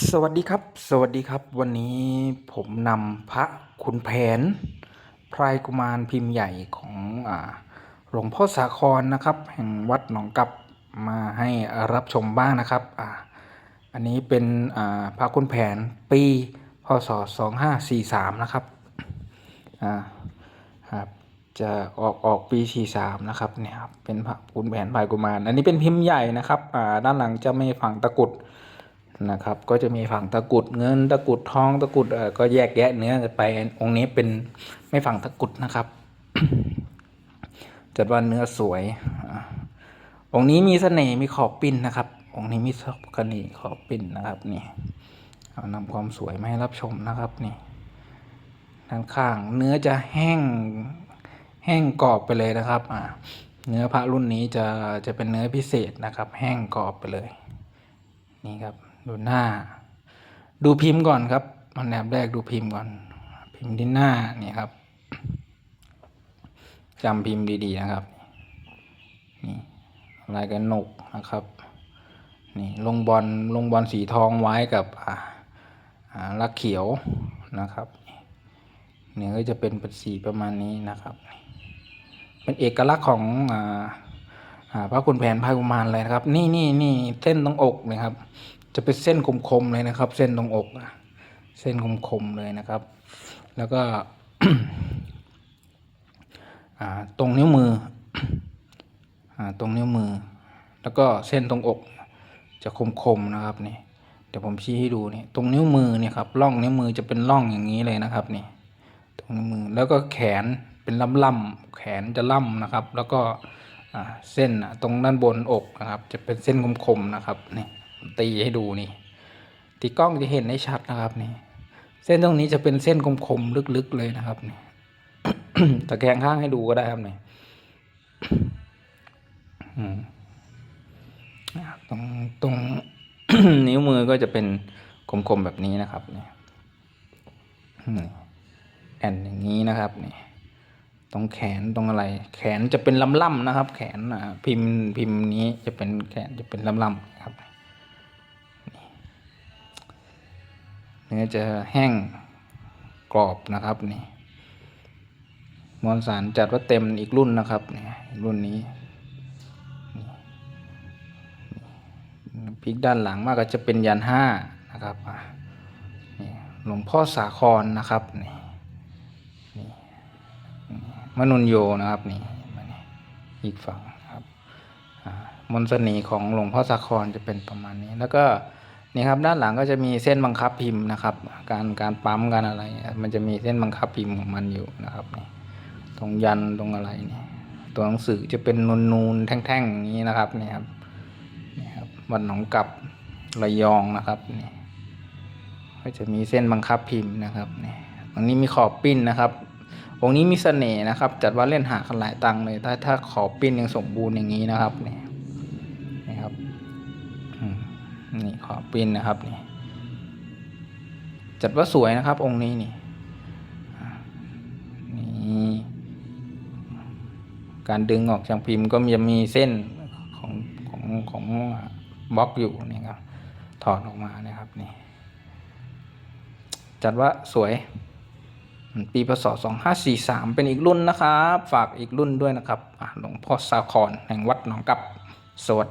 สวัสดีครับ สวัสดีครับวันนี้ผมนำพระขุนแผน พรายกุมารพิมพ์ใหญ่ของอหลวงพ่อสาครนะครับ แห่งวัดหนองกับมาให้รับชมบ้างนะครับออันนี้เป็นพระขุนแผนปีพศ 2543 นะครับอ่าครับจะออกออกปี 43 นะครับเนี่ยครับเป็นพระขุนแผนพรายกุมาร อันนี้เป็นพิมพ์ใหญ่นะครับด้านหลังจะไม่ฝังตะกุด นะครับ ก็จะมีฝั่งตะกุดเงิน ตะกุดทอง ตะกุดเออก็แยกแยะเนื้อกันไป องค์นี้เป็นไม่ฝั่งตะกุดนะครับ จัดว่าเนื้อสวย องค์นี้มีเสน่ห์มีขอบปิ้นนะครับ องค์นี้มีเสน่ห์ขอบปิ้นนะครับนี่เอานำความสวยมาให้รับชมนะครับนี่ด้านข้างเนื้อจะแห้งแห้งกรอบไปเลยนะครับ อ่าเนื้อพระรุ่นนี้จะจะเป็นเนื้อพิเศษนะครับ แห้งกรอบไปเลย นี่ครับ ดูหน้า ดูพิมพ์ก่อนครับอันดับแรกดูพิมพ์ก่อน พิมพ์ที่หน้านี่ครับจำพิมพ์ดีๆนะครับ นี่ลายกันหนกนะครับ นี่ลงบอลลงบอลสีทองไว้กับอ่าอ่าลักเขียวนะครับเนี่ยก็จะเป็นเป็นสีประมาณนี้นะครับ เป็นเอกลักษณ์ของอ่าอ่า พระคุณแผนพายกุมารเลยนะครับ นี่นี่นี่เส้นตรงอกนะครับ จะเป็นเส้นคมๆเลยนะครับ เส้นตรงอกเส้นคมๆเลยนะครับ แล้วก็ตรงนิ้วมืออ่าตรงนิ้วมือ แล้วก็เส้นตรงอก จะคมๆนะครับนี่เดี๋ยวผมชี้ให้ดูนี่ตรงนิ้วมือเนี่ยครับร่องนิ้วมือจะเป็นร่องอย่างนี้เลยนะครับนี่ตรงนิ้วมือแล้วก็แขนเป็นล่ำๆแขนจะล่ำนะครับ แล้วก็ เส้นตรงด้านบนอกนะครับ จะเป็นเส้นคมๆนะครับนี่ตีให้ดูนี่ตีกล้องจะเห็นได้ชัดนะครับนี่เส้นตรงนี้จะเป็นเส้นคมๆลึกๆเลยนะครับนี่ตะแคงข้างให้ดูก็ได้ครับนี่ตรงตรงนิ้วมือก็จะเป็นคมๆแบบนี้นะครับนี่แอนอย่างนี้นะครับนี่ ตรงแขนตรงอะไร แขนจะเป็นลำๆนะครับ แขนพิมพ์พิมพ์นี้จะเป็นแขนจะเป็นลำๆครับเนื้อจะแห้งกรอบนะครับนี่มวลสารจัดว่าเต็มอีกรุ่นนะครับนี่รุ่นนี้พลิกด้านหลังมากก็จะเป็นยันห้านะครับหลวงพ่อสาครนะครับนี่ มนุนโยนะครับนี่มานี่อีกฝั่งครับมนต์สน่ห์ของหลวงพ่อสาครจะเป็นประมาณนี้ แล้วก็นี่ครับด้านหลังก็จะมีเส้นบังคับพิมพ์นะครับ การการปั๊มการอะไร มันจะมีเส้นบังคับพิมพ์ของมันอยู่นะครับนี่ตรงยันตรงอะไรนี่ตัวหนังสือจะเป็นนูนนูนแท่งๆอย่างนี้นะครับนี่ครับนี่ครับวัดหนองกับระยองนะครับนี่ก็จะมีเส้นบังคับพิมพ์นะครับนี่ตรงนี้มีขอบปิ้นนะครับ องนี้มีเสน่ห์นะครับ จัดว่าเล่นหากันหลายตังค์เลย ถ้าถ้าขอปิ้นยังสมบูรณ์อย่างนี้นะครับนี่นี่ครับนี่ขอปิ้นนะครับนี่จัดว่าสวยนะครับ องค์นี้นี่นี่การดึงออกจากพิมพ์ก็จะมีเส้นของของของบล็อกอยู่นี่ครับถอดออกมานะครับนี่จัดว่าสวย ปีพศ 2543 เป็นอีกรุ่นนะครับ ฝากอีกรุ่นด้วยนะครับหลวงพ่อสาครแห่งวัดหนองกับสวัสดี